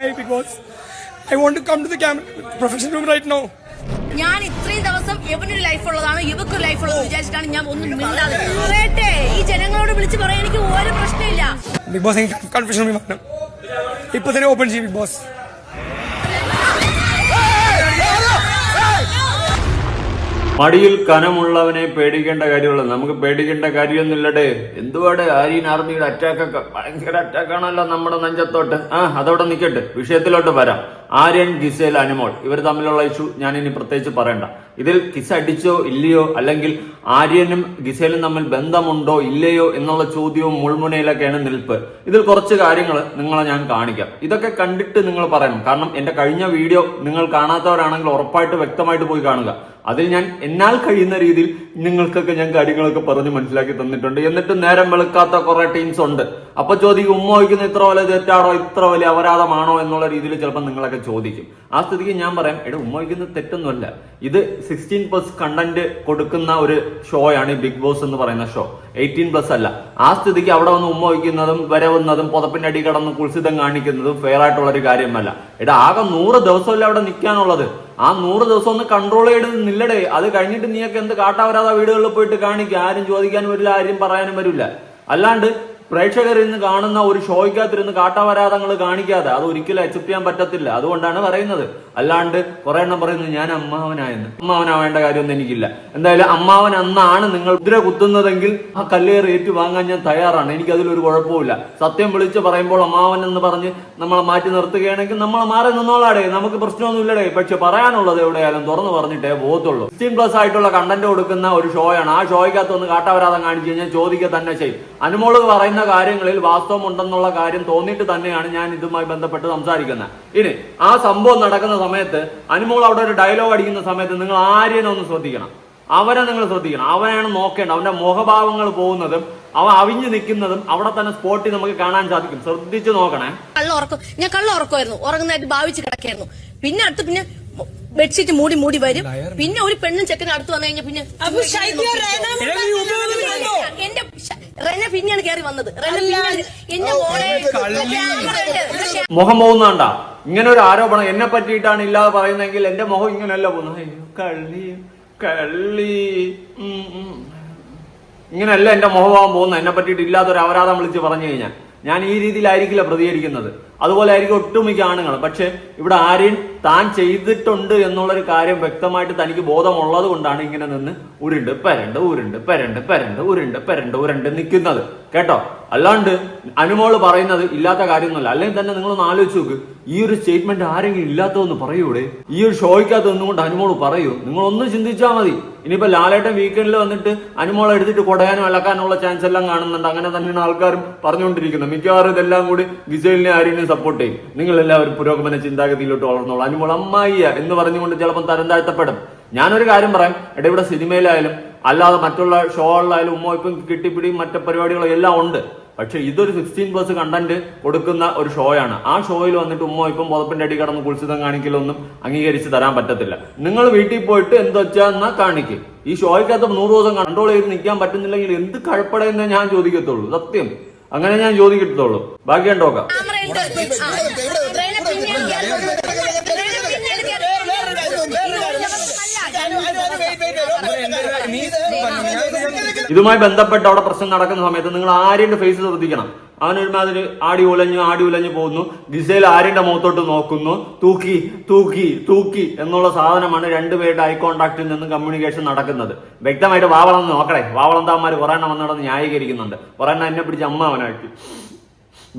guy because I want to come to the camera professional room right now. ഞാൻ ഇത്രയും ദിവസം ഇവനൊരു life ഉള്ളതാണ് ഇവക്കൊരു ലൈഫ് ഉള്ളത് വിചാരിച്ചിട്ടാണ് ഞാൻ ഒന്നും മിണ്ടാതെ പറയട്ടെ ഈ ജനങ്ങളോട് വിളിച്ച് പറയാൻ എനിക്ക് ഒരു പ്രശ്നമില്ല. ബിഗ് ബോസ് കൺഫ്യൂഷൻ ഇപ്പൊ തന്നെ ഓപ്പൺ ചെയ്യും ബിഗ് ബോസ് മടിയിൽ കനമുള്ളവനെ പേടിക്കേണ്ട കാര്യമുള്ള നമുക്ക് പേടിക്കേണ്ട കാര്യമൊന്നുമില്ലടേ. എന്തുവാടെ? ആര്യൻ ആർമിയുടെ അറ്റാക്ക് ഒക്കെ ഭയങ്കര അറ്റാക്കാണല്ലോ നമ്മുടെ നഞ്ചത്തോട്ട്. ആ അതോടെ നിൽക്കട്ടെ വിഷയത്തിലോട്ട് വരാം. ആര്യൻ ഗിസേൽ അനുമോൾ. ഇവർ തമ്മിലുള്ള ഇഷ്യൂ ഞാൻ ഇനി പ്രത്യേകിച്ച് പറയണ്ട. ഇതിൽ കിസ് അടിച്ചോ ഇല്ലയോ അല്ലെങ്കിൽ ആര്യനും ഗിസേലും തമ്മിൽ ബന്ധമുണ്ടോ ഇല്ലയോ എന്നുള്ള ചോദ്യവും മുൾമുനയിലൊക്കെയാണ് നിൽപ്പ്. ഇതിൽ കുറച്ച് കാര്യങ്ങൾ നിങ്ങളെ ഞാൻ കാണിക്കാം. ഇതൊക്കെ കണ്ടിട്ട് നിങ്ങൾ പറയണം. കാരണം എന്റെ കഴിഞ്ഞ വീഡിയോ നിങ്ങൾ കാണാത്തവരാണെങ്കിൽ ഉറപ്പായിട്ട് വ്യക്തമായിട്ട് പോയി കാണുക. അതിൽ ഞാൻ എന്നാൽ കഴിയുന്ന രീതിയിൽ നിങ്ങൾക്കൊക്കെ ഞാൻ കാര്യങ്ങളൊക്കെ പറഞ്ഞ് മനസ്സിലാക്കി തന്നിട്ടുണ്ട്. എന്നിട്ട് നേരം വെളുക്കാത്ത കുറെ ടീംസ് ഉണ്ട്. അപ്പൊ ചോദിക്കും ഉമ്മ വയ്ക്കുന്ന ഇത്ര വലിയ തെറ്റാണോ? ഇത്ര വലിയ അപരാധമാണോ? എന്നുള്ള രീതിയിൽ ചിലപ്പോൾ നിങ്ങളൊക്കെ ചോദിക്കും. ആ സ്ഥിതിക്ക് ഞാൻ പറയാം എടാ ഉമ്മ വയ്ക്കുന്നത് തെറ്റൊന്നുമല്ല. ഇത് സിക്സ്റ്റീൻ പ്ലസ് കണ്ടന്റ് കൊടുക്കുന്ന ഒരു ഷോയാണ് ഈ ബിഗ് ബോസ് എന്ന് പറയുന്ന ഷോ. എയ്റ്റീൻ പ്ലസ് അല്ല. ആ സ്ഥിതിക്ക് അവിടെ വന്ന് ഉമ്മ വയ്ക്കുന്നതും വരവുന്നതും പുതപ്പിന്റെ അടി കടന്ന് കുൽസിതം കാണിക്കുന്നതും ഫെയർ ആയിട്ടുള്ള ഒരു കാര്യമല്ല. എടാ ആകെ നൂറ് ദിവസമല്ല അവിടെ നിൽക്കാനുള്ളത്? ആ നൂറ് ദിവസം ഒന്ന് കൺട്രോൾ ചെയ്ത് നില്ലടേ. അത് കഴിഞ്ഞിട്ട് നീയൊക്കെ എന്ത് കാട്ടാവരാതെ വീടുകളിൽ പോയിട്ട് കാണിക്കുക ആരും ചോദിക്കാനും വരില്ല ആരും പറയാനും വരില്ല. അല്ലാണ്ട് പ്രേക്ഷകർ ഇന്ന് കാണുന്ന ഒരു ഷോയ്ക്കകത്തിരുന്ന് കാട്ടാവരാതങ്ങൾ കാണിക്കാതെ അത് ഒരിക്കലും അക്സെപ്റ്റ് ചെയ്യാൻ പറ്റത്തില്ല. അതുകൊണ്ടാണ് പറയുന്നത്. അല്ലാണ്ട് കുറെ എണ്ണം പറയുന്നത് ഞാൻ അമ്മാവനായെന്ന്. അമ്മാവനാവേണ്ട കാര്യമൊന്നും എനിക്കില്ല. എന്തായാലും അമ്മാവൻ അന്നാണ് നിങ്ങൾ കുതിര കുത്തുന്നതെങ്കിൽ ആ കല്ലേറ് ഏറ്റു വാങ്ങാൻ ഞാൻ തയ്യാറാണ്. എനിക്ക് അതിലൊരു കുഴപ്പമില്ല സത്യം വിളിച്ച് പറയുമ്പോൾ അമ്മാവൻ എന്ന് പറഞ്ഞ് നമ്മളെ മാറ്റി നിർത്തുകയാണെങ്കിൽ നമ്മൾ മാറി നിന്നോളാടേ. നമുക്ക് പ്രശ്നമൊന്നുമില്ലടേ. പക്ഷെ പറയാനുള്ളത് എവിടെയായാലും തുറന്നു പറഞ്ഞിട്ടേ പോകത്തുള്ളൂ. സിക്സ്റ്റീൻ പ്ലസ് ആയിട്ടുള്ള കണ്ടന്റ് കൊടുക്കുന്ന ഒരു ഷോയാണ്. ആ ഷോയ്ക്കകത്ത് ഒന്ന് കാട്ടാവരാതം കാണിച്ചു കഴിഞ്ഞാൽ ചോദിക്കുക തന്നെ ചെയ്യും. അനുമോൾ പറയുന്ന കാര്യങ്ങളിൽ വാസ്തവം ഉണ്ടെന്നുള്ള കാര്യം തോന്നിയിട്ട് തന്നെയാണ് ഞാൻ ഇതുമായി ബന്ധപ്പെട്ട് സംസാരിക്കുന്നത്. ഇനി ആ സംഭവം നടക്കുന്ന സമയത്ത് അനുമോൾ അവിടെ ഒരു ഡയലോഗ് അടിക്കുന്ന സമയത്ത് നിങ്ങൾ ആര്യനെ ഒന്ന് ശ്രദ്ധിക്കണം. അവനെ നിങ്ങൾ ശ്രദ്ധിക്കണം. അവനെയാണ് നോക്കേണ്ടത്. അവന്റെ മുഖഭാവങ്ങൾ പോകുന്നതും അവൻ അവിഞ്ഞു നിൽക്കുന്നതും അവിടെ തന്നെ സ്പോട്ടിൽ നമുക്ക് കാണാൻ സാധിക്കും. ശ്രദ്ധിച്ചു നോക്കണേ. കള്ള ഉറക്കം ഞാൻ കള്ള ഉറക്കമായിരുന്നു. ഉറങ്ങുന്നതായിട്ട് ഭാവിച്ച് കിടക്കായിരുന്നു പിന്നെ അടുത്ത് പിന്നെ ബെഡ്ഷീറ്റ് മൂടി മൂടി വരും. പിന്നെ ഒരു പെണ്ണും ചെക്കനും അടുത്ത് വന്നു കഴിഞ്ഞാൽ പിന്നെ എന്റെ റെന പിന്നെയാണ് കയറി വന്നത്. റെന പിന്നെയാണ് എന്റെ മോളെ മുഖം പോകുന്നണ്ട ഇങ്ങനെ ഒരു ആരോപണം എന്നെ പറ്റിയിട്ടാണ് ഇല്ലാതെ പറയുന്നതെങ്കിൽ എന്റെ മുഖം ഇങ്ങനെയല്ല പോകുന്നത്. കള്ളി കള്ളി. ഇങ്ങനെയല്ല എന്റെ മുഖഭാവം പോകുന്നത്. എന്നെ പറ്റിയിട്ട് ഇല്ലാത്തൊരു അപരാധം വിളിച്ച് പറഞ്ഞു കഴിഞ്ഞാൽ ഞാൻ ഈ രീതിയിലായിരിക്കില്ല പ്രതികരിക്കുന്നത്. അതുപോലെ ആയിരിക്കും ഒട്ടുമിക്ക ആണുങ്ങൾ. പക്ഷെ ഇവിടെ ആര്യൻ താൻ ചെയ്തിട്ടുണ്ട് എന്നുള്ളൊരു കാര്യം വ്യക്തമായിട്ട് തനിക്ക് ബോധമുള്ളത് കൊണ്ടാണ് ഇങ്ങനെ നിന്ന് ഉരുണ്ട് പെരണ്ട് ഉരുണ്ട് പെരണ്ട് പെരണ്ട് ഉരുണ്ട് പെരണ്ട് ഉരുണ്ട് നിൽക്കുന്നത്. കേട്ടോ? അല്ലാണ്ട് അനുമോൾ പറയുന്നത് ഇല്ലാത്ത കാര്യമൊന്നുമല്ല. അല്ലെങ്കിൽ തന്നെ നിങ്ങൾ ഒന്ന് ആലോചിച്ച് നോക്ക്. ഈ ഒരു സ്റ്റേറ്റ്മെന്റ് ആരെങ്കിലും ഇല്ലാത്തതെന്ന് പറയൂടെ? ഈ ഒരു ഷോയ്ക്കകത്ത് കൊണ്ട് അനുമോൾ പറയൂ. നിങ്ങൾ ഒന്ന് ചിന്തിച്ചാൽ മതി. ഇനിയിപ്പോ ലാലേട്ടൻ വീക്കെൻഡിൽ വന്നിട്ട് അനുമോളെ എടുത്തിട്ട് കൊടയാനും അലക്കാനുള്ള ചാൻസ് എല്ലാം കാണുന്നുണ്ട്. അങ്ങനെ തന്നെയാണ് ആൾക്കാരും പറഞ്ഞുകൊണ്ടിരിക്കുന്നത്. മിക്കവാറും ഇതെല്ലാം കൂടി ഗിസേലിനെ ആരെയും സപ്പോർട്ട് ചെയ്യും. നിങ്ങൾ എല്ലാവരും പുരോഗമന ചിന്താഗതിയിലോട്ട് വളർന്നോളൂ. അനുമോൾ അമ്മായിയ എന്ന് പറഞ്ഞുകൊണ്ട് ചിലപ്പോൾ തരം താഴ്ത്തപ്പെടും ഞാനൊരു കാര്യം പറയാം. എടാ ഇവിടെ സിനിമയിലായാലും അല്ലാതെ മറ്റുള്ള ഷോകളിലായാലും ഉമ്മ ഇപ്പം കിട്ടിപ്പിടിയും മറ്റു പരിപാടികളും എല്ലാം ഉണ്ട്. പക്ഷെ ഇതൊരു സിക്സ്റ്റീൻ പ്ലസ് കണ്ടന്റ് കൊടുക്കുന്ന ഒരു ഷോയാണ്. ആ ഷോയിൽ വന്നിട്ട് ഉമ്മ ഇപ്പം പുതപ്പിന്റെ അടി കടന്ന് കുളിച്ചിതം കാണിക്കലൊന്നും അംഗീകരിച്ച് തരാൻ പറ്റത്തില്ല. നിങ്ങൾ വീട്ടിൽ പോയിട്ട് എന്ത് വെച്ചാന്നാ കാണിക്കും. ഈ ഷോയ്ക്കകത്ത് നൂറ് ദിവസം കൺട്രോൾ ചെയ്ത് നിൽക്കാൻ പറ്റുന്നില്ലെങ്കിൽ എന്ത് കഴപ്പടയെന്നേ ഞാൻ ചോദിക്കത്തുള്ളൂ. സത്യം. അങ്ങനെ ഞാൻ ചോദിക്കത്തുള്ളൂ. ബാക്കി വന്നത്. ഇതുമായി ബന്ധപ്പെട്ട് അവിടെ പ്രശ്നം നടക്കുന്ന സമയത്ത് നിങ്ങൾ ആര്യന്റെ ഫേസ് ശ്രദ്ധിക്കണം. അവനൊരുമാതിരി ആടി ഉലഞ്ഞു ആടി ഉലഞ്ഞു പോകുന്നു. ഗിസേൽ ആര്യന്റെ മുഖത്തോട്ട് നോക്കുന്നു. തൂക്കി തൂക്കി തൂക്കി എന്നുള്ള സാധനമാണ് രണ്ടുപേരുടെ ഐ കോണ്ടാക്റ്റിൽ നിന്ന് കമ്മ്യൂണിക്കേഷൻ നടക്കുന്നത്. വ്യക്തമായിട്ട് വാവളം നോക്കണേ. വാവളന്താവന്മാർ കുറെ എണ്ണം വന്നിടന്ന് ന്യായീകരിക്കുന്നുണ്ട്. കുറെ എണ്ണം എന്നെ പിടിച്ച് അമ്മ അവനാക്കി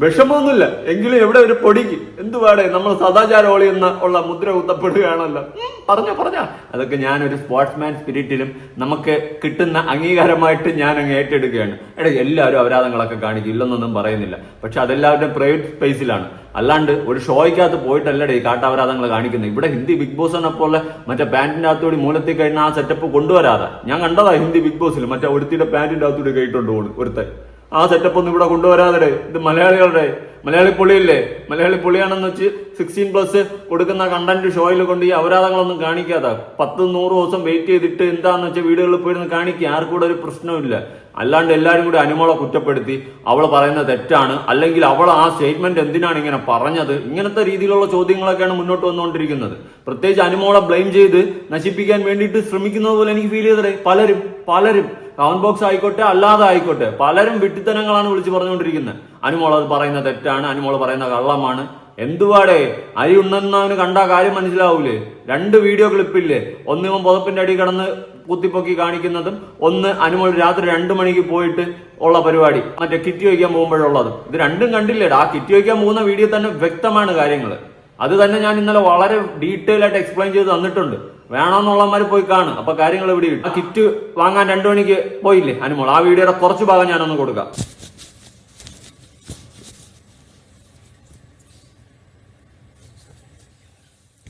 വിഷമമൊന്നുമില്ല. എങ്കിലും എവിടെ ഒരു പൊടിക്ക് എന്തുവാടെ? നമ്മൾ സദാചാരോളി എന്ന ഉള്ള മുദ്ര കുത്തപ്പെടുകയാണല്ലോ പറഞ്ഞ പറഞ്ഞോ. അതൊക്കെ ഞാൻ ഒരു സ്പോർട്സ്മാൻ സ്പിരിറ്റിലും നമുക്ക് കിട്ടുന്ന അംഗീകാരമായിട്ട് ഞാൻ അങ്ങ് ഏറ്റെടുക്കുകയാണ്. എടാ എല്ലാവരും അപരാധങ്ങളൊക്കെ കാണിക്കും. ഇല്ലെന്നൊന്നും പറയുന്നില്ല. പക്ഷെ അതെല്ലാവരുടെയും പ്രൈവറ്റ് സ്പേസിലാണ് അല്ലാണ്ട് ഒരു ഷോയ്ക്കകത്ത് പോയിട്ടല്ലേ ഈ കാട്ടാപരാധങ്ങൾ കാണിക്കുന്നത്. ഇവിടെ ഹിന്ദി ബിഗ് ബോസ് എന്ന പോലെ മറ്റേ പാന്റിന്റെ അകത്തുകൂടി മൂലത്തിൽ കഴിഞ്ഞ ആ സെറ്റപ്പ് കൊണ്ടുവരാതെ. ഞാൻ കണ്ടതാ ഹിന്ദി ബിഗ് ബോസിൽ മറ്റേ ഒരുത്തിയുടെ പാന്റിന്റെ അകത്തുകൂടി കഴിഞ്ഞിട്ടുണ്ട് ഒരുത്തൻ. ആ സെറ്റപ്പ് ഒന്നും ഇവിടെ കൊണ്ടുവരാതെ ഇത് മലയാളികളുടെ മലയാളി പൊളിയല്ലേ? മലയാളി പൊളിയാണെന്ന് വെച്ച് സിക്സ്റ്റീൻ പ്ലസ് കൊടുക്കുന്ന കണ്ടന്റ് ഷോയിൽ കൊണ്ട് ഈ അപരാധങ്ങളൊന്നും കാണിക്കാതെ. പത്ത് നൂറ് ദിവസം വെയിറ്റ് ചെയ്തിട്ട് എന്താന്ന് വെച്ചാൽ വീടുകളിൽ പോയിരുന്ന് കാണിക്കുക. ആർക്കും കൂടെ ഒരു പ്രശ്നമില്ല അല്ലാണ്ട് എല്ലാവരും കൂടി അനുമോളെ കുറ്റപ്പെടുത്തി. അവൾ പറയുന്നത് തെറ്റാണ്. അല്ലെങ്കിൽ അവൾ ആ സ്റ്റേറ്റ്മെന്റ് എന്തിനാണ് ഇങ്ങനെ പറഞ്ഞത്? ഇങ്ങനത്തെ രീതിയിലുള്ള ചോദ്യങ്ങളൊക്കെയാണ് മുന്നോട്ട് വന്നുകൊണ്ടിരിക്കുന്നത്. പ്രത്യേകിച്ച് അനുമോളെ ബ്ലെയിം ചെയ്ത് നശിപ്പിക്കാൻ വേണ്ടിയിട്ട് ശ്രമിക്കുന്നത് പോലെ എനിക്ക് ഫീൽ ചെയ്തത് പലരും പലരും കമന്റ് ബോക്സ് ആയിക്കോട്ടെ അല്ലാതെ ആയിക്കോട്ടെ. പലരും വിട്ടിത്തനങ്ങളാണ് വിളിച്ചു പറഞ്ഞുകൊണ്ടിരിക്കുന്നത്. അനുമോൾ അത് പറയുന്ന തെറ്റാണ് അനുമോൾ പറയുന്ന കള്ളമാണ്. എന്തുവാടേ? അരി ഉണ്ടെന്നവന് കണ്ട കാര്യം മനസ്സിലാവൂലേ? രണ്ട് വീഡിയോ ക്ലിപ്പില്ലേ ഒന്ന് ഇവൻ പുതപ്പിന്റെ അടി കിടന്ന് കുത്തിപ്പൊക്കി കാണിക്കുന്നതും ഒന്ന് അനുമോൾ രാത്രി രണ്ടു മണിക്ക് പോയിട്ട് ഉള്ള പരിപാടി. മറ്റേ കിറ്റ് വയ്ക്കാൻ പോകുമ്പോഴുള്ളതും. ഇത് രണ്ടും കണ്ടില്ലേടാ? ആ കിറ്റ് വയ്ക്കാൻ പോകുന്ന വീഡിയോ തന്നെ വ്യക്തമാണ് കാര്യങ്ങൾ അത് തന്നെ ഞാൻ ഇന്നലെ വളരെ ഡീറ്റെയിൽ ആയിട്ട് എക്സ്പ്ലെയിൻ ചെയ്ത് തന്നിട്ടുണ്ട്. വേണമെന്നുള്ളമാര് പോയി കാണും. അപ്പൊ കാര്യങ്ങൾ ഇവിടെ ആ കിറ്റ് വാങ്ങാൻ രണ്ടു മണിക്ക് പോയില്ലേ അനുമോൾ? ആ വീഡിയോയുടെ കുറച്ച് ഭാഗം ഞാനൊന്ന് കൊടുക്കാം.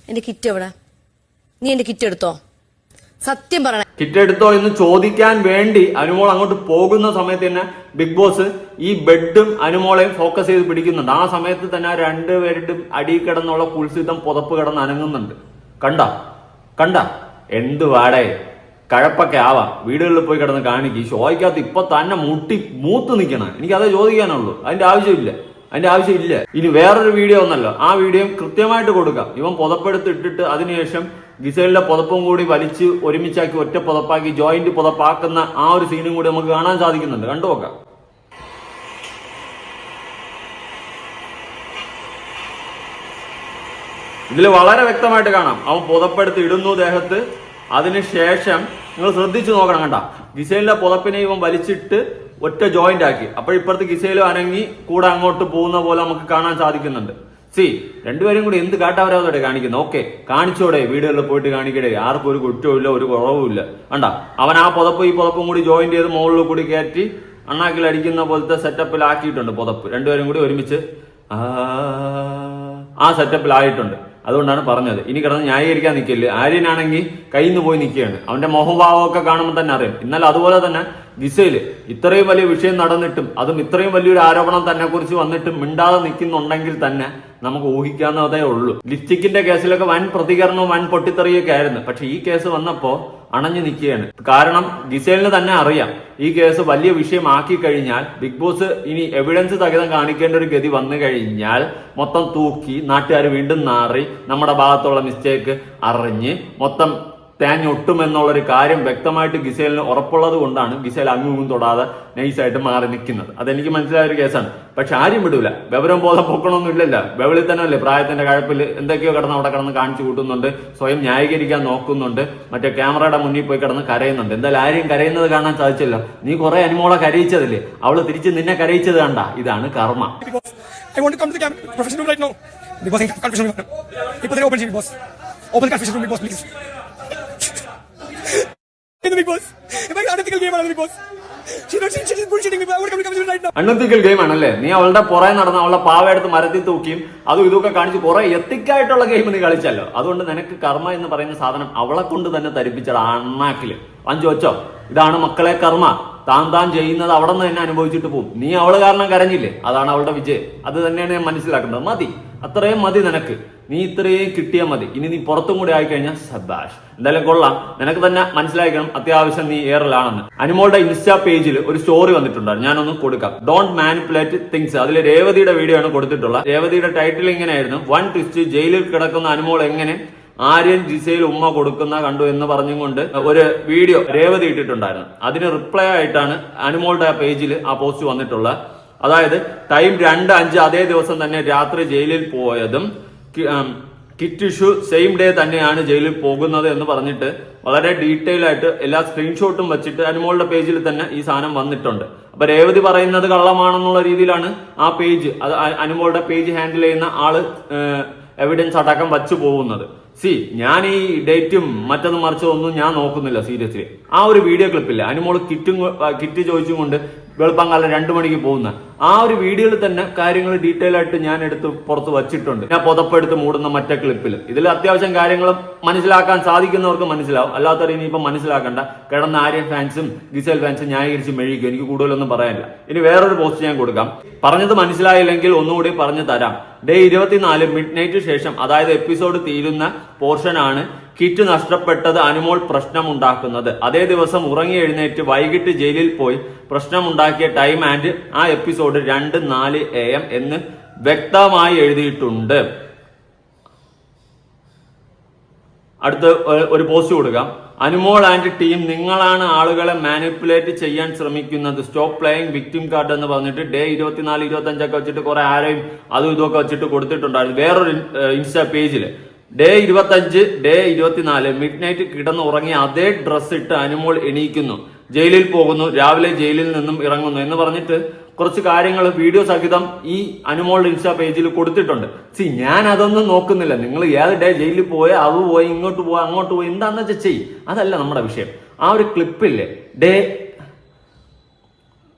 എന്റെ കിറ്റ് എവിടെ? നീ എന്റെ കിറ്റ് എടുത്തോ? സത്യം പറയണം. കിറ്റ് എടുത്തോ എന്ന് ചോദിക്കാൻ വേണ്ടി അനുമോൾ അങ്ങോട്ട് പോകുന്ന സമയത്ത് തന്നെ ബിഗ് ബോസ് ഈ ബെഡും അനുമോളെയും ഫോക്കസ് ചെയ്ത് പിടിക്കുന്നുണ്ട്. ആ സമയത്ത് തന്നെ രണ്ടുപേരുടെയും അടി കിടന്നുള്ള കുൽസിതം പുതപ്പ് കിടന്ന് അനങ്ങുന്നുണ്ട്. കണ്ട? കണ്ട? എന്ത് വാടേ? കഴപ്പൊക്കെ ആവാം. വീടുകളിൽ പോയി കിടന്ന് കാണിക്കും. ഷോയ്ക്കകത്ത് ഇപ്പൊ തന്നെ മുട്ടി മൂത്ത് നിൽക്കണം എനിക്കതേ ചോദിക്കാനുള്ളൂ. അതിന്റെ ആവശ്യമില്ല. അതിന്റെ ആവശ്യമില്ല ഇനി വേറൊരു വീഡിയോ ഒന്നല്ലോ ആ വീഡിയോ കൃത്യമായിട്ട് കൊടുക്കാം. ഇവൻ പുതപ്പെടുത്ത് ഇട്ടിട്ട് അതിനുശേഷം ഗിസലിന്റെ പുതപ്പും കൂടി വലിച്ച് ഒരുമിച്ചാക്കി ഒറ്റ പുതപ്പാക്കി ജോയിന്റ് പുതപ്പാക്കുന്ന ആ ഒരു സീനും കൂടി നമുക്ക് കാണാൻ സാധിക്കുന്നുണ്ട്. കണ്ടു നോക്കാം. ഇതിൽ വളരെ വ്യക്തമായിട്ട് കാണാം. അവൻ പുതപ്പെടുത്ത് ഇടുന്നു ദേഹത്ത്. അതിനുശേഷം നിങ്ങൾ ശ്രദ്ധിച്ചു നോക്കണം കണ്ട ഗിസൈലിന്റെ പുതപ്പിനെ ഇവൻ വലിച്ചിട്ട് ഒറ്റ ജോയിന്റ് ആക്കി അപ്പോൾ ഇപ്പുറത്ത് ഗിസൈലും അനങ്ങി കൂടെ അങ്ങോട്ട് പോകുന്ന പോലെ നമുക്ക് കാണാൻ സാധിക്കുന്നുണ്ട് സി രണ്ടുപേരും കൂടി എന്ത് കാട്ടാവരാതോടെ കാണിക്കുന്നു ഓക്കെ കാണിച്ചോടെ വീടുകളിൽ പോയിട്ട് കാണിക്കടേ ആർക്കും ഒരു കുറ്റവും ഒരു കുറവുമില്ല കണ്ട അവൻ ആ പുതപ്പ് ഈ പുതപ്പും കൂടി ജോയിന്റ് ചെയ്ത് മുകളിൽ കൂടി കയറ്റി അണ്ണാക്കിൽ അടിക്കുന്ന പോലത്തെ സെറ്റപ്പിലാക്കിയിട്ടുണ്ട് പുതപ്പ് രണ്ടുപേരും കൂടി ഒരുമിച്ച് ആ ആ സെറ്റപ്പിലായിട്ടുണ്ട് അതുകൊണ്ടാണ് പറഞ്ഞത്. ഇനി കിടന്ന് ന്യായീകരിക്കാൻ നിൽക്കില്ല ആര്യനാണെങ്കിൽ കയ്യിൽ നിന്ന് പോയി നിൽക്കുകയാണ് അവന്റെ മോഹഭാവമൊക്കെ കാണുമ്പോൾ തന്നെ അറിയാം. എന്നാൽ അതുപോലെ തന്നെ ഗിസയിൽ ഇത്രയും വലിയ വിഷയം നടന്നിട്ടും അതും ഇത്രയും വലിയൊരു ആരോപണം തന്നെ കുറിച്ച് വന്നിട്ടും മിണ്ടാതെ നിൽക്കുന്നുണ്ടെങ്കിൽ തന്നെ നമുക്ക് ഊഹിക്കാവുന്നതേ ഉള്ളൂ. ലിപ്സ്റ്റിക്കിന്റെ കേസിലൊക്കെ വൻ പ്രതികരണവും വൻ പൊട്ടിത്തെറിയൊക്കെ ആയിരുന്നു. പക്ഷെ ഈ കേസ് വന്നപ്പോ അണഞ്ഞു നിൽക്കുകയാണ്. കാരണം ഗിസേലിന് തന്നെ അറിയാം ഈ കേസ് വലിയ വിഷയമാക്കി കഴിഞ്ഞാൽ ബിഗ് ബോസ് ഇനി എവിഡൻസ് തകിതം കാണിക്കേണ്ട ഒരു ഗതി വന്നു കഴിഞ്ഞാൽ മൊത്തം തൂക്കി നാട്ടുകാർ വീണ്ടും നാറി നമ്മുടെ ഭാഗത്തുള്ള മിസ്റ്റേക്ക് അറിഞ്ഞ് മൊത്തം തേഞ്ഞൊട്ടുമെന്നുള്ളൊരു കാര്യം വ്യക്തമായിട്ട് ഗിസേലിന് ഉറപ്പുള്ളത് കൊണ്ടാണ് ഗിസേൽ അങ്ങും തൊടാതെ നൈസായിട്ട് മാറി നിൽക്കുന്നത്. അതെനിക്ക് മനസ്സിലായ ഒരു കേസാണ്. പക്ഷെ ആരും വിടൂല. വിവരം ബോധം പൊക്കണമൊന്നും ഇല്ലല്ലോ ബെവളിൽ തന്നെ അല്ലേ പ്രായത്തിന്റെ കഴപ്പിൽ എന്തൊക്കെയോ കിടന്ന് അവിടെ കിടന്ന് കാണിച്ചു കൂട്ടുന്നുണ്ട്. സ്വയം ന്യായീകരിക്കാൻ നോക്കുന്നുണ്ട്. മറ്റേ ക്യാമറയുടെ മുന്നിൽ പോയി കിടന്ന് കരയുന്നുണ്ട്. എന്തായാലും ആരെയും കരയുന്നത് കാണാൻ സാധിച്ചല്ലോ. നീ കുറെ അനുമോളെ കരയിച്ചതല്ലേ? അവൾ തിരിച്ച് നിന്നെ കരയിച്ചത് കണ്ട. ഇതാണ് കർമ്മ. I want to come to the room right now. I confession room. open, boss open confession room boss please In the big boss. If I unethical game ആണ് big boss. She knows she, game ആണല്ലേ? നീ അവളുടെ പുറകെ നടന്ന് അവളുടെ പാവയെടുത്ത് മരത്തിൽ തൂക്കിയും അതും ഇതൊക്കെ കാണിച്ച് കുറെ എത്തിക്കായിട്ടുള്ള ഗെയിം നീ കളിച്ചല്ലോ. അതുകൊണ്ട് നിനക്ക് കർമ്മ എന്ന് പറയുന്ന സാധനം അവളെ കൊണ്ട് തന്നെ തരിപ്പിച്ചത് അണ്ണാക്കിൽ അഞ്ചു വെച്ചോ ഇതാണ് മക്കളെ കർമ്മ. താൻ താൻ ചെയ്യുന്നത് അവിടെ നിന്ന് തന്നെ അനുഭവിച്ചിട്ട് പോകും നീ അവൾ കാരണം കരഞ്ഞില്ലേ? അതാണ് അവളുടെ വിജയം. അത് തന്നെയാണ് ഞാൻ മനസ്സിലാക്കുന്നത്. മതി. അത്രയും മതി നിനക്ക്. നീ ഇത്രയും കിട്ടിയാൽ മതി. ഇനി നീ പുറത്തും കൂടി ആയിക്കഴിഞ്ഞാൽ സബാഷ് എന്തായാലും കൊള്ളാം. നിനക്ക് തന്നെ മനസ്സിലാക്കണം അത്യാവശ്യം നീ എയറിലാണെന്ന് അനുമോളുടെ ഇൻസ്റ്റാ പേജിൽ ഒരു സ്റ്റോറി വന്നിട്ടുണ്ട് ഞാനൊന്ന് കൊടുക്കാം. ഡോണ്ട് മാനിപ്പുലേറ്റ് തിങ്സ് അതിൽ രേവതിയുടെ വീഡിയോ ആണ് കൊടുത്തിട്ടുള്ളത്. രേവതിയുടെ ടൈറ്റിൽ ഇങ്ങനെയായിരുന്നു. വൺ ട്വിസ്റ്റ് ജയിലിൽ കിടക്കുന്ന അനുമോൾ എങ്ങനെ ആര്യൻ ജിസയിൽ ഉമ്മ കൊടുക്കുന്ന കണ്ടു എന്ന് പറഞ്ഞുകൊണ്ട് ഒരു വീഡിയോ രേവതി ഇട്ടിട്ടുണ്ടായിരുന്നു. അതിന് റിപ്ലൈ ആയിട്ടാണ് അനുമോളുടെ പേജിൽ ആ പോസ്റ്റ് വന്നിട്ടുള്ളത്. അതായത് ടൈം രണ്ട് അഞ്ച് അതേ ദിവസം തന്നെ രാത്രി ജയിലിൽ പോയതും കിറ്റ് ഇഷ്യൂ സെയിം ഡേ തന്നെയാണ് ജയിലിൽ പോകുന്നത് എന്ന് പറഞ്ഞിട്ട് വളരെ ഡീറ്റെയിൽ ആയിട്ട് എല്ലാ സ്ക്രീൻഷോട്ടും വെച്ചിട്ട് അനുമോളുടെ പേജിൽ തന്നെ ഈ സാധനം വന്നിട്ടുണ്ട്. അപ്പൊ രേവതി പറയുന്നത് കള്ളമാണെന്നുള്ള രീതിയിലാണ് ആ പേജ്. അത് അനുമോളുടെ പേജ് ഹാൻഡിൽ ചെയ്യുന്ന ആൾ എവിഡൻസ് അടക്കം വച്ചു പോകുന്നത്. സി ഞാൻ ഈ ഡേറ്റും മറ്റത് മറിച്ചതൊന്നും ഞാൻ നോക്കുന്നില്ല സീരിയസ്ലി. ആ ഒരു വീഡിയോ ക്ലിപ്പില്ല. അനുമോൾ കിറ്റും കിറ്റ് ചോദിച്ചും കൊണ്ട് വെളുപ്പാങ്കാലം രണ്ടു മണിക്ക് പോകുന്ന. ആ ഒരു വീഡിയോയിൽ തന്നെ കാര്യങ്ങൾ ഡീറ്റെയിൽ ആയിട്ട് ഞാൻ എടുത്ത് പുറത്ത് വച്ചിട്ടുണ്ട്. ഞാൻ പുതപ്പെടുത്ത് മൂടുന്ന മറ്റേ ക്ലിപ്പിൽ ഇതിൽ അത്യാവശ്യം കാര്യങ്ങൾ മനസ്സിലാക്കാൻ സാധിക്കുന്നവർക്ക് മനസ്സിലാവും. അല്ലാത്തവർ ഇനിയിപ്പം മനസ്സിലാക്കണ്ട. കിടന്ന ആര്യൻ ഫാൻസും ഗിസൽ ഫാൻസും ന്യായീകരിച്ച് മെഴുകും. എനിക്ക് കൂടുതലൊന്നും പറയാനില്ല. ഇനി വേറൊരു പോസ്റ്റ് ഞാൻ കൊടുക്കാം. പറഞ്ഞത് മനസ്സിലായില്ലെങ്കിൽ ഒന്നുകൂടി പറഞ്ഞു തരാം. ഡേ ഇരുപത്തിനാല് മിഡ് നൈറ്റ് ശേഷം അതായത് എപ്പിസോഡ് തീരുന്ന പോർഷനാണ് കിറ്റ് നഷ്ടപ്പെട്ടത് അനുമോൾ പ്രശ്നമുണ്ടാക്കുന്നത്. അതേ ദിവസം ഉറങ്ങി എഴുന്നേറ്റ് വൈകിട്ട് ജയിലിൽ പോയി പ്രശ്നമുണ്ടാക്കിയ ടൈം ആൻഡ് ആ എപ്പിസോഡ് രണ്ട് നാല് എ എം എന്ന് വ്യക്തമായി എഴുതിയിട്ടുണ്ട്. അടുത്ത് ഒരു പോസ്റ്റ് കൊടുക്കാം. അനുമോൾ ആൻഡ് ടീം നിങ്ങളാണ് ആളുകളെ മാനിപ്പുലേറ്റ് ചെയ്യാൻ ശ്രമിക്കുന്നത്. സ്റ്റോപ്പ് പ്ലേയിങ് വിക്ടിം കാർഡ് എന്ന് പറഞ്ഞിട്ട് ഡേ ഇരുപത്തിനാല് ഇരുപത്തി അഞ്ചൊക്കെ വെച്ചിട്ട് കുറെ ആരെയും അതും ഇതൊക്കെ വെച്ചിട്ട് കൊടുത്തിട്ടുണ്ടായിരുന്നു. വേറൊരു ഇൻസ്റ്റാ പേജിൽ ഡേ ഇരുപത്തഞ്ച് ഡേ ഇരുപത്തിനാല് മിഡ് നൈറ്റ് കിടന്ന് ഉറങ്ങി അതേ ഡ്രസ് ഇട്ട് അനുമോൾ എണീക്കുന്നു. ജയിലിൽ പോകുന്നു. രാവിലെ ജയിലിൽ നിന്നും ഇറങ്ങുന്നു. എന്ന് പറഞ്ഞിട്ട് കുറച്ച് കാര്യങ്ങൾ വീഡിയോ സഹിതം ഈ അനുമോളുടെ ഇൻസ്റ്റാ പേജിൽ കൊടുത്തിട്ടുണ്ട്. സി ഞാൻ അതൊന്നും നോക്കുന്നില്ല. നിങ്ങൾ ഏത് ഡേ ജയിലിൽ പോയി അത് പോയി ഇങ്ങോട്ട് പോയി അങ്ങോട്ട് പോയി എന്താണെന്ന് വെച്ചാൽ ചെയ്യും. അതല്ല നമ്മുടെ വിഷയം. ആ ഒരു ക്ലിപ്പില്ലേ ഡേ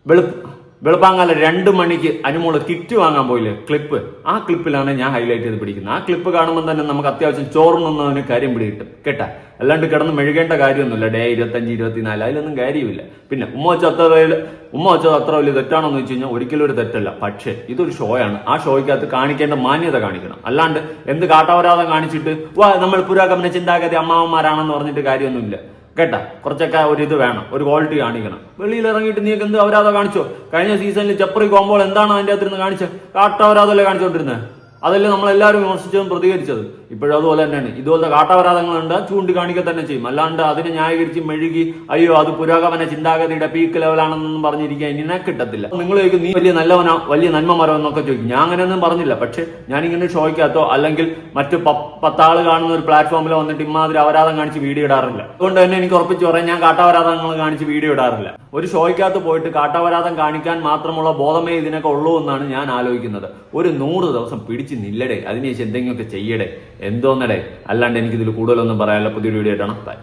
വെളുപ്പ് വെളുപ്പാങ്കാലം രണ്ട് മണിക്ക് അനുമോൾ കിറ്റ് വാങ്ങാൻ പോയില്ലേ? ക്ലിപ്പ്. ആ ക്ലിപ്പിലാണ് ഞാൻ ഹൈലൈറ്റ് ചെയ്ത് പിടിക്കുന്നത്. ആ ക്ലിപ്പ് കാണുമ്പോൾ തന്നെ നമുക്ക് അത്യാവശ്യം ചോറുന്നതിന് കാര്യം പിടികിട്ടും കേട്ടാ. അല്ലാണ്ട് കിടന്ന് മെഴുകേണ്ട കാര്യമൊന്നുമില്ല. ഡേ ഇരുപത്തഞ്ച് ഇരുപത്തിനാല് അതിലൊന്നും കാര്യമില്ല. പിന്നെ ഉമ്മ വെച്ച അത്ര ഉമ്മ വെച്ചത് അത്ര വലിയ തെറ്റാണോ എന്ന് വെച്ച് കഴിഞ്ഞാൽ ഒരിക്കലും ഒരു തെറ്റല്ല. പക്ഷേ ഇതൊരു ഷോയാണ് ആ ഷോയ്ക്കകത്ത് കാണിക്കേണ്ട മാന്യത കാണിക്കണം. അല്ലാണ്ട് എന്ത് കാട്ടാവരാതെ കാണിച്ചിട്ട് വാ നമ്മൾ പുരാഗമന ചിന്താഗതി അമ്മാവന്മാരാണെന്ന് പറഞ്ഞിട്ട് കാര്യമൊന്നുമില്ല. കേട്ടാ? കുറച്ചൊക്കെ ഒരു ഇത് വേണം. ഒരു ക്വാളിറ്റി കാണിക്കണം. വെളിയിൽ ഇറങ്ങിയിട്ട് നീക്ക് എന്ത് അവരാതോ കാണിച്ചോ? കഴിഞ്ഞ സീസണിൽ ചെപ്പറി കോമ്പോൾ എന്താണ് അതിന്റെ അകത്തിരുന്ന് കാണിച്ചത്? കാട്ടവരാതല്ലേ കാണിച്ചോണ്ടിരുന്നത് അതല്ലേ നമ്മളെല്ലാവരും വിമർശിച്ചതും പ്രതികരിച്ചത്. ഇപ്പോഴും അതുപോലെ തന്നെയാണ്. ഇതുപോലത്തെ കാട്ടാപരാധങ്ങളുണ്ട് ചൂണ്ടിക്കാണിക്കുക തന്നെ ചെയ്യും. അല്ലാണ്ട് അതിനെ ന്യായീകരിച്ച് മെഴുകി അയ്യോ അത് പുരോഗമന ചിന്താഗതിയുടെ പീക്ക് ലെവലാണെന്നൊന്നും പറഞ്ഞിരിക്കാൻ ഇനിനെ കിട്ടത്തില്ല. നിങ്ങൾ ചോദിക്കും നീ വലിയ നല്ലവനോ വലിയ നന്മ മരം എന്നൊക്കെ ചോദിക്കും. ഞാൻ അങ്ങനെയൊന്നും പറഞ്ഞില്ല. പക്ഷെ ഞാനിങ്ങനെ ഷോയ്ക്കകത്തോ അല്ലെങ്കിൽ മറ്റ് പത്താൾ കാണുന്ന ഒരു പ്ലാറ്റ്ഫോമിൽ വന്നിട്ട് ഇമാതിരി അപരാധം കാണിച്ച് വീഡിയോ ഇടാറില്ല. അതുകൊണ്ട് തന്നെ എനിക്ക് ഉറപ്പിച്ച് പറയാം ഞാൻ കാട്ടാവരാധങ്ങൾ കാണിച്ച് വീഡിയോ ഇടാറില്ല. ഒരു ഷോയ്ക്കകത്ത് പോയിട്ട് കാട്ടാവരാധം കാണിക്കാൻ മാത്രമുള്ള ബോധമേ ഇതിനൊക്കെ ഉള്ളൂ എന്നാണ് ഞാൻ ആലോചിക്കുന്നത്. ഒരു നൂറ് ദിവസം പിടിച്ച് നില്ലടേ അതിനുശേഷം എന്തെങ്കിലുമൊക്കെ ചെയ്യടേ. എന്തോന്നടേ. അല്ലാണ്ട് എനിക്കിതിൽ കൂടുതലൊന്നും പറയാനുള്ള പുതിയൊരു വീഡിയോ ആയിട്ടാണ്. ബൈ